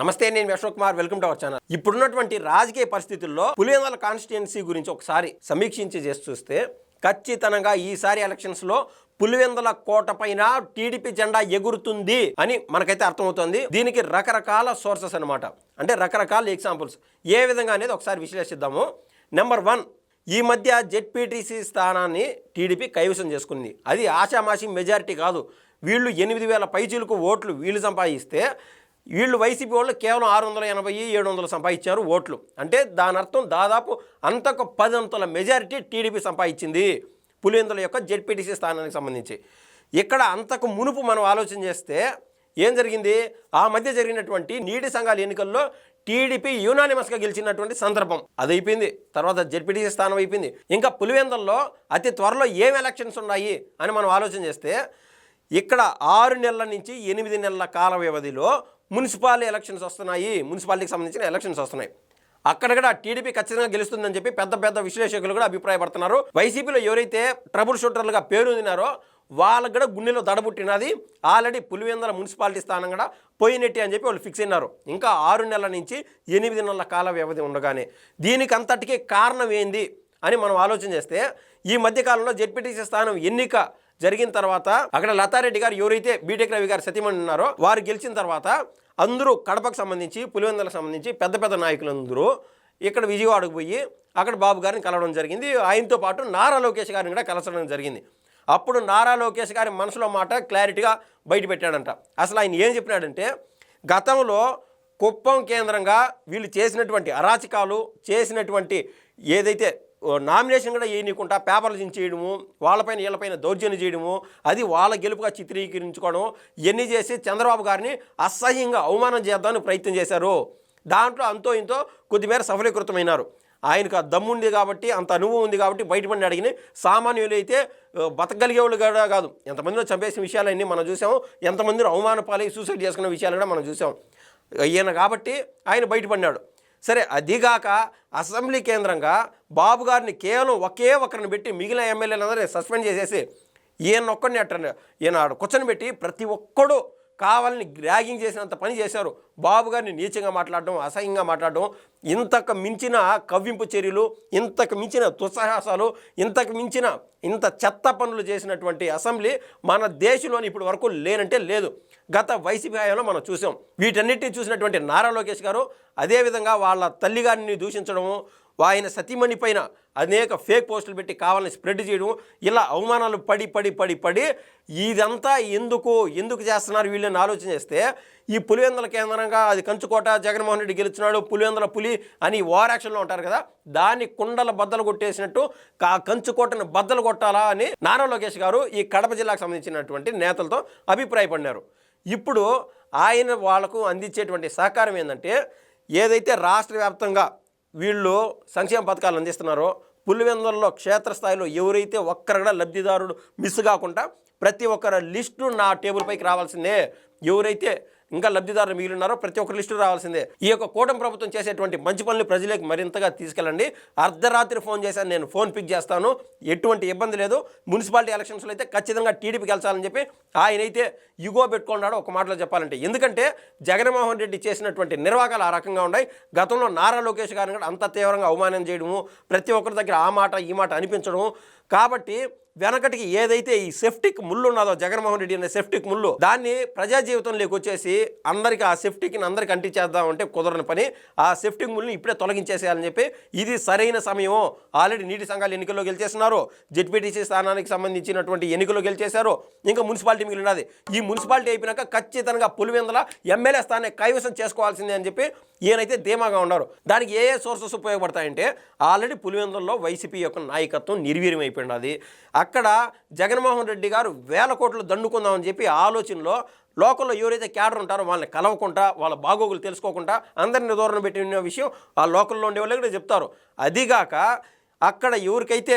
నమస్తే నేను Ashok Kumar. Welcome to our channel. ఇప్పుడున్నటువంటి రాజకీయ పరిస్థితుల్లో పులివెందుల కాన్స్టిట్యున్సీ గురించి ఒకసారి సమీక్షించి చేసి చూస్తే ఖచ్చితంగా ఈసారి ఎలక్షన్స్లో పులివెందుల కోట పైన టీడీపీ జెండా ఎగురుతుంది అని మనకైతే అర్థమవుతుంది. దీనికి రకరకాల సోర్సెస్ అన్నమాట. అంటే రకరకాల ఎగ్జాంపుల్స్. ఏ విధంగా అనేది ఒకసారి విశ్లేషిద్దాము. నెంబర్ వన్ ఈ మధ్య జెడ్పీటీసీ స్థానాన్ని టీడీపీ కైవసం చేసుకుంది. అది ఆషామాషి మెజారిటీ కాదు. వీళ్ళు ఎనిమిది వేల పైచీలకు ఓట్లు వీళ్ళు సంపాదిస్తే వీళ్ళు వైసీపీ వాళ్ళు కేవలం ఆరు వందల ఎనభై ఏడు వందలు సంపాదించారు ఓట్లు. అంటే దాని అర్థం దాదాపు అంతకు పదంతుల మెజారిటీ టీడీపీ సంపాదించింది పులివెందుల యొక్క జెడ్పీటీసీ స్థానానికి సంబంధించి. ఇక్కడ అంతకు మునుపు మనం ఆలోచన చేస్తే ఏం జరిగింది? ఆ మధ్య జరిగినటువంటి నీటి సంఘాల ఎన్నికల్లో టీడీపీ యూనానిమస్గా గెలిచినటువంటి సందర్భం అది అయిపోయింది తర్వాత జెడ్పీటీసీ స్థానం అయిపోయింది. ఇంకా పులివెందుల్లో అతి త్వరలో ఏం ఎలక్షన్స్ ఉన్నాయి అని మనం ఆలోచన చేస్తే ఇక్కడ ఆరు నెలల నుంచి ఎనిమిది నెలల కాల వ్యవధిలో మున్సిపాలిటీ ఎలక్షన్స్ వస్తున్నాయి మున్సిపాలిటీకి సంబంధించిన ఎలక్షన్స్ వస్తున్నాయి. అక్కడ కూడా టీడీపీ ఖచ్చితంగా గెలుస్తుందని చెప్పి పెద్ద పెద్ద విశ్లేషకులు కూడా అభిప్రాయపడుతున్నారు. వైసీపీలో ఎవరైతే ట్రబుల్ షూటర్లుగా పేరొందినారో వాళ్ళకు కూడా గుండెలో దడబుట్టినది. ఆల్రెడీ పులివెందుల మున్సిపాలిటీ స్థానం కూడా పోయినట్టి అని చెప్పి వాళ్ళు ఫిక్స్ అయినారు. ఇంకా ఆరు నెలల నుంచి ఎనిమిది నెలల కాల వ్యవధి ఉండగానే దీనికి అంతటికీ కారణం ఏంది అని మనం ఆలోచన చేస్తే ఈ మధ్యకాలంలో జెడ్పీటీసీ స్థానం ఎన్నిక జరిగిన తర్వాత అక్కడ లతారెడ్డి గారు ఎవరైతే బీటెక్ రవి గారు సతీమణి ఉన్నారో వారు గెలిచిన తర్వాత అందరూ కడపకు సంబంధించి పులివెందులకు సంబంధించి పెద్ద పెద్ద నాయకులందరూ ఇక్కడ విజయవాడకు పోయి అక్కడ బాబు గారిని కలవడం జరిగింది. ఆయనతో పాటు నారా లోకేష్ గారిని కూడా కలసడం జరిగింది. అప్పుడు నారా లోకేష్ గారి మనసులో మాట క్లారిటీగా బయట పెట్టాడంట. అసలు ఆయన ఏం చెప్పినాడంటే గతంలో కుప్పం కేంద్రంగా వీళ్ళు చేసినటువంటి అరాచకాలు చేసినటువంటి ఏదైతే నామినేషన్ కూడా వేయనీయకుండా పేపర్లు చేయడము వాళ్ళపైన వీళ్ళపైన దౌర్జన్యం చేయడము అది వాళ్ళ గెలుపుగా చిత్రీకరించుకోవడం ఇవన్నీ చేసి చంద్రబాబు గారిని అసహ్యంగా అవమానం చేద్దామని ప్రయత్నం చేశారు. దాంట్లో అంతో ఇంతో కొద్దిమేర సఫలీకృతమైనారు. ఆయనకు ఆ దమ్ము ఉంది కాబట్టి అంత అనుభవం ఉంది కాబట్టి బయటపడి అడిగిన సామాన్యులు అయితే బతకగలిగే వాళ్ళు కూడా కాదు. ఎంతమందిలో చంపేసిన విషయాలన్నీ మనం చూసాం. ఎంతమందిలో అవమానపాలి సూసైడ్ చేసుకున్న విషయాలు కూడా మనం చూసాం. ఈయన కాబట్టి ఆయన బయటపడినాడు. సరే అదిగాక అసెంబ్లీ కేంద్రంగా బాబు గారిని కేవలం ఒకే ఒక్కరిని పెట్టి మిగిలిన ఎమ్మెల్యేలందరినీ సస్పెండ్ చేసేసి ఈయన ఒక్కడిని అట్ట ఈయన కూర్చొని పెట్టి ప్రతి ఒక్కడు కావాలని ర్యాగింగ్ చేసినంత పని చేశారు. బాబు గారిని నీచంగా మాట్లాడడం అసహ్యంగా మాట్లాడడం ఇంతకు మించిన కవ్వింపు చర్యలు ఇంతకు మించిన దుస్సాహసాలు ఇంతకు మించిన ఇంత చెత్త పనులు చేసినటువంటి అసెంబ్లీ మన దేశంలోని ఇప్పటి వరకు లేనంటే లేదు. గత వైసీపీ హయాంలో మనం చూసాం. వీటన్నిటిని చూసినటువంటి నారా లోకేష్ గారు అదేవిధంగా వాళ్ళ తల్లిగారిని దూషించడము ఆయన సతీమణి పైన అనేక ఫేక్ పోస్టులు పెట్టి కావాలని స్ప్రెడ్ చేయడం ఇలా అవమానాలు పడి పడి పడి పడి ఇదంతా ఎందుకు ఎందుకు చేస్తున్నారు వీళ్ళని ఆలోచన చేస్తే ఈ పులివెందుల కేంద్రంగా అది కంచుకోట జగన్మోహన్ రెడ్డి గెలుచున్నాడు పులివెందుల పులి అని వార్ యాక్షన్లో ఉంటారు కదా దాన్ని కుండల బద్దలు కొట్టేసినట్టు ఆ కంచుకోటను బద్దలు కొట్టాలా అని నారా లోకేష్ గారు ఈ కడప జిల్లాకు సంబంధించినటువంటి నేతలతో అభిప్రాయపడినారు. ఇప్పుడు ఆయన వాళ్ళకు అందించేటువంటి సహకారం ఏంటంటే ఏదైతే రాష్ట్ర వ్యాప్తంగా వీళ్ళు సంక్షేమ పథకాలు అందిస్తున్నారో. పులివెందులలో క్షేత్రస్థాయిలో ఎవరైతే ఒక్కరు కూడా లబ్ధిదారుడు మిస్ కాకుండా ప్రతి ఒక్కరి లిస్టు నా టేబుల్ పైకి రావాల్సిందే. ఎవరైతే ఇంకా లబ్ధిదారులు మిగిలి ఉన్నారో ప్రతి ఒక్కరి లిస్టు రావాల్సిందే. ఈ యొక్క కూటమి ప్రభుత్వం చేసేటువంటి మంచి పనులు ప్రజలకు మరింతగా తీసుకెళ్ళండి. అర్ధరాత్రి ఫోన్ చేశాను నేను ఫోన్ పిక్ చేస్తాను. ఎటువంటి ఇబ్బంది లేదు. మున్సిపాలిటీ ఎలక్షన్స్లో అయితే ఖచ్చితంగా టీడీపీ గెలిచాలని చెప్పి ఆయన అయితే యుగో పెట్టుకున్నాడో ఒక మాటలో చెప్పాలంటే. ఎందుకంటే జగన్మోహన్ రెడ్డి చేసినటువంటి నిర్వాహకాలు ఆ రకంగా ఉన్నాయి. గతంలో నారా లోకేష్ గారిని కూడా అంత తీవ్రంగా అవమానం చేయడము ప్రతి ఒక్కరి దగ్గర ఆ మాట ఈ మాట అనిపించడము. కాబట్టి వెనకటికి ఏదైతే ఈ సెఫ్టిక్ ముళ్ళు ఉన్నదో జగన్మోహన్ రెడ్డి అనే సెఫ్టిక్ ముళ్ళు దాన్ని ప్రజా జీవితంలోకి వచ్చేసి అందరికి ఆ సెఫ్టిక్ని అందరికి అంటించేద్దాం అంటే కుదరని పని. ఆ సెఫ్టిక్ ముళ్ళని ఇప్పుడే తొలగించేసేయాలని చెప్పి ఇది సరైన సమయం. ఆల్రెడీ నీటి సంఘాలు ఎన్నికల్లో గెలిచేస్తున్నారు. జెడ్పీటీసీ స్థానానికి సంబంధించినటువంటి ఎన్నికల్లో గెలిచేశారు. ఇంకా మున్సిపాలిటీ మిగిలినది ఈ మున్సిపాలిటీ అయిపోయినాక ఖచ్చితంగా పులివెందల ఎమ్మెల్యే స్థానాన్ని కైవసం చేసుకోవాల్సిందే అని చెప్పి ఈయనైతే ధీమాగా ఉన్నారు. దానికి ఏ ఏ సోర్సెస్ ఉపయోగపడతాయంటే ఆల్రెడీ పులివెందుల్లో వైసీపీ యొక్క నాయకత్వం నిర్వీర్యం అయిపోయినది అక్కడ జగన్మోహన్ రెడ్డి గారు వేల కోట్లు దండుకుందామని చెప్పి ఆలోచనలో లోకల్లో ఎవరైతే క్యాడర్ ఉంటారో వాళ్ళని కలవకుండా వాళ్ళ బాగోగులు తెలుసుకోకుండా అందరిని దూరం పెట్టిన విషయం ఆ లోకల్లో ఉండే వాళ్ళు కూడా చెప్తారు. అదిగాక అక్కడ ఎవరికైతే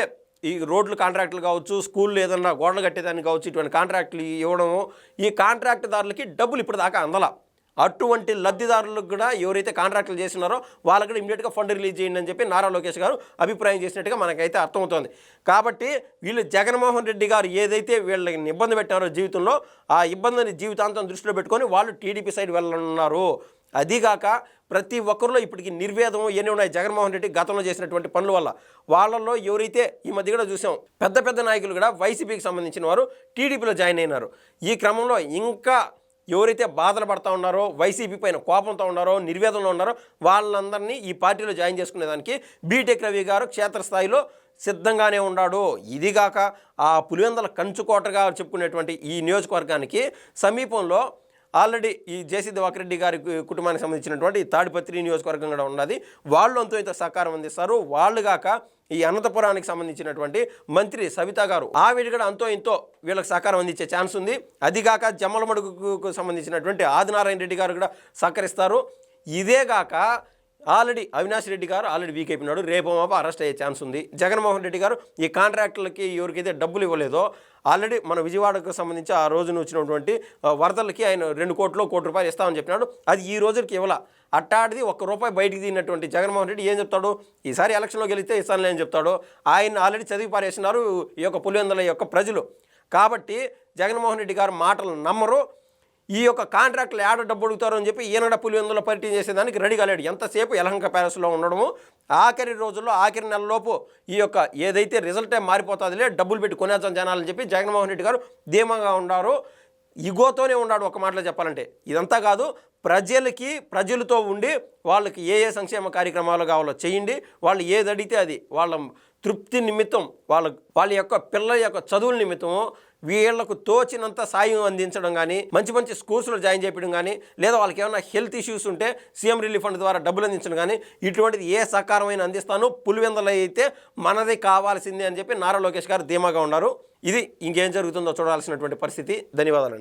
ఈ రోడ్లు కాంట్రాక్టులు కావచ్చు స్కూల్లో ఏదన్నా గోడలు కట్టేదానికి కావచ్చు ఇటువంటి కాంట్రాక్టులు ఇవ్వడము ఈ కాంట్రాక్టుదారులకి డబ్బులు ఇప్పుడు దాకా అందలా. అటువంటి లబ్ధిదారులకు కూడా ఎవరైతే కాంట్రాక్టులు చేస్తున్నారో వాళ్ళకి కూడా ఇమీడియట్గా ఫండ్ రిలీజ్ చేయండి అని చెప్పి నారా లోకేష్ గారు అభిప్రాయం చేసినట్టుగా మనకైతే అర్థమవుతోంది. కాబట్టి వీళ్ళు జగన్మోహన్ రెడ్డి గారు ఏదైతే వీళ్ళకి ఇబ్బంది పెట్టారో జీవితంలో ఆ ఇబ్బందిని జీవితాంతం దృష్టిలో పెట్టుకొని వాళ్ళు టీడీపీ సైడ్ వెళ్ళనున్నారు. అదీగాక ప్రతి ఒక్కరిలో ఇప్పటికి నిర్వేదం ఎన్ని ఉన్నాయి జగన్మోహన్ రెడ్డి గతంలో చేసినటువంటి పనుల వల్ల. వాళ్ళల్లో ఎవరైతే ఈ మధ్య కూడా చూసాం పెద్ద పెద్ద నాయకులు కూడా వైసీపీకి సంబంధించిన వారు టీడీపీలో జాయిన్ అయినారు. ఈ క్రమంలో ఇంకా ఎవరైతే బాధలు పడతా ఉన్నారో వైసీపీ పైన కోపంతో ఉన్నారో నిర్వేదంలో ఉన్నారో వాళ్ళందరినీ ఈ పార్టీలో జాయిన్ చేసుకునేదానికి బీటెక్ రవి గారు క్షేత్రస్థాయిలో సిద్ధంగానే ఉన్నాడు. ఇదిగాక ఆ పులివెందల కంచుకోటగా చెప్పుకునేటువంటి ఈ నియోజకవర్గానికి సమీపంలో ఆల్రెడీ ఈ జేసీ దివాకర్ రెడ్డి గారి కుటుంబానికి సంబంధించినటువంటి ఈ తాడిపత్రి నియోజకవర్గం కూడా ఉన్నది. వాళ్ళు అంతా ఇంత సహకారం అందిస్తారు. వాళ్ళు కాక ఈ అనంతపురానికి సంబంధించినటువంటి మంత్రి సవిత గారు. ఆవిడ కూడా అంతో ఇంతో వీళ్ళకి సహకారం అందించే ఛాన్స్ ఉంది. అదిగాక జమ్మలమడుగుకు సంబంధించినటువంటి ఆదినారాయణ రెడ్డి గారు కూడా సహకరిస్తారు. ఇదేగాక ఆల్రెడీ అవినాష్ రెడ్డి గారు ఆల్రెడీ వీక్ అయిపోయినాడు. రేపు మాప అరెస్ట్ అయ్యే ఛాన్స్ ఉంది. జగన్మోహన్ రెడ్డి గారు ఈ కాంట్రాక్టులకి ఎవరికైతే డబ్బులు ఇవ్వలేదో ఆల్రెడీ మన విజయవాడకు సంబంధించి ఆ రోజున వచ్చినటువంటి వరదలకి ఆయన రెండు కోట్లు కోటి రూపాయలు ఇస్తామని చెప్పినాడు. అది ఈ రోజుకి ఇవ్వాల. అట్టాడిది ఒక్క రూపాయి బయటికి తీనటువంటి జగన్మోహన్ రెడ్డి ఏం చెప్తాడు? ఈసారి ఎలక్షన్లో గెలిస్తే ఇస్తానులే అని చెప్తాడు. ఆయన ఆల్రెడీ చదివి పారేసినారు ఈ యొక్క పులివెందుల యొక్క ప్రజలు. కాబట్టి జగన్మోహన్ రెడ్డి గారు మాటలు నమ్మరు. ఈ యొక్క కాంట్రాక్ట్లు ఏడ డబ్బు అడుగుతారో అని చెప్పి ఈయన పులివెందులో పర్యటన చేసేదానికి రెడీ కాలేడు ఎంతసేపు యలహంక ప్యాలెస్లో ఉండడము? ఆఖరి రోజుల్లో ఆఖరి నెలలోపు ఈ యొక్క ఏదైతే రిజల్టే మారిపోతుందిలే డబ్బులు పెట్టి కొనేద్దాం జనాలని చెప్పి జగన్మోహన్ రెడ్డి గారు ధీమంగా ఉన్నారు ఇగోతోనే ఉన్నాడు ఒక మాటలో చెప్పాలంటే. ఇదంతా కాదు ప్రజలకి ప్రజలతో ఉండి వాళ్ళకి ఏ ఏ సంక్షేమ కార్యక్రమాలు కావాలో చేయండి. వాళ్ళు ఏది అడిగితే అది. వాళ్ళ తృప్తి నిమిత్తం వాళ్ళ వాళ్ళ యొక్క పిల్లల యొక్క చదువుల నిమిత్తం వీళ్ళకు తోచినంత సాయం అందించడం కానీ మంచి మంచి స్కూల్స్లో జాయిన్ చేయడం కానీ లేదా వాళ్ళకి ఏమైనా హెల్త్ ఇష్యూస్ ఉంటే సీఎం రిలీఫ్ ఫండ్ ద్వారా డబ్బులు అందించడం కానీ ఇటువంటిది ఏ సహకారమైన అందిస్తాను. పులివెందలు అయితే మనది కావాల్సిందే అని చెప్పి నారా లోకేష్ గారు ధీమాగా ఉన్నారు. ఇది ఇంకేం జరుగుతుందో చూడాల్సినటువంటి పరిస్థితి. ధన్యవాదాలు